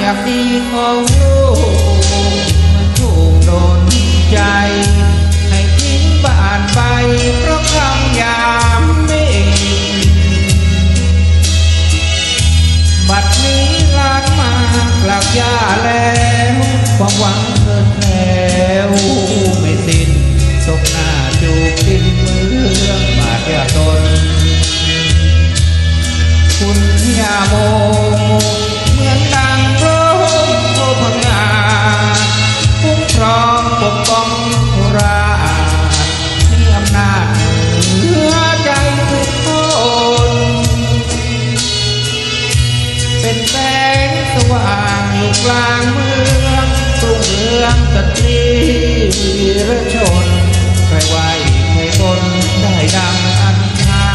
อยากดีของลูกมันถูกโดนใจ ให้ทิ้งบ้านไปเพราะคำยามไม่บัดนี้ลานมากลับยาแล้วความหวังเกินแล้ว ไม่สิ้นศพนา เป็นแสงสว่างอยู่กลางเมืองกรุงเรืองสตรีวีรชนใครไหวใครบนได้ดังอันหา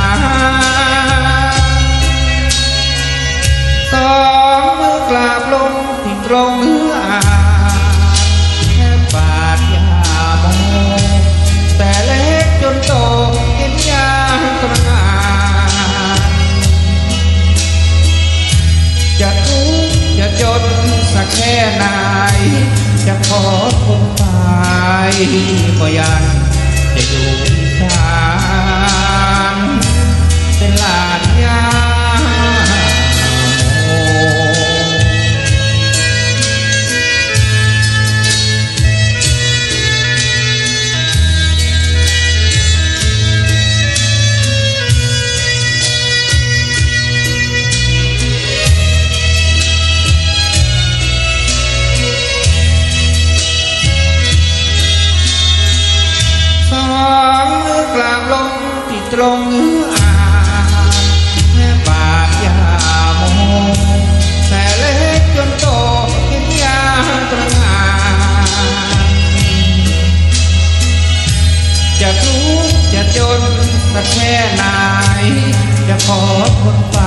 สองมือกราบลงที่ตรงเนื้ออาแค่บาดยาโมแต่เล็กจนโต แค่ไหนจะขอคงตายก็ยังจะอยู่ที่ศ องมือกลางลงที่ตรงเนื้ออ่าแม่บาดยาโมแต่เล็กจนโตเห็นยาตรงานจะทุกข์จะจนสักแค่ไหนจะขอทนไป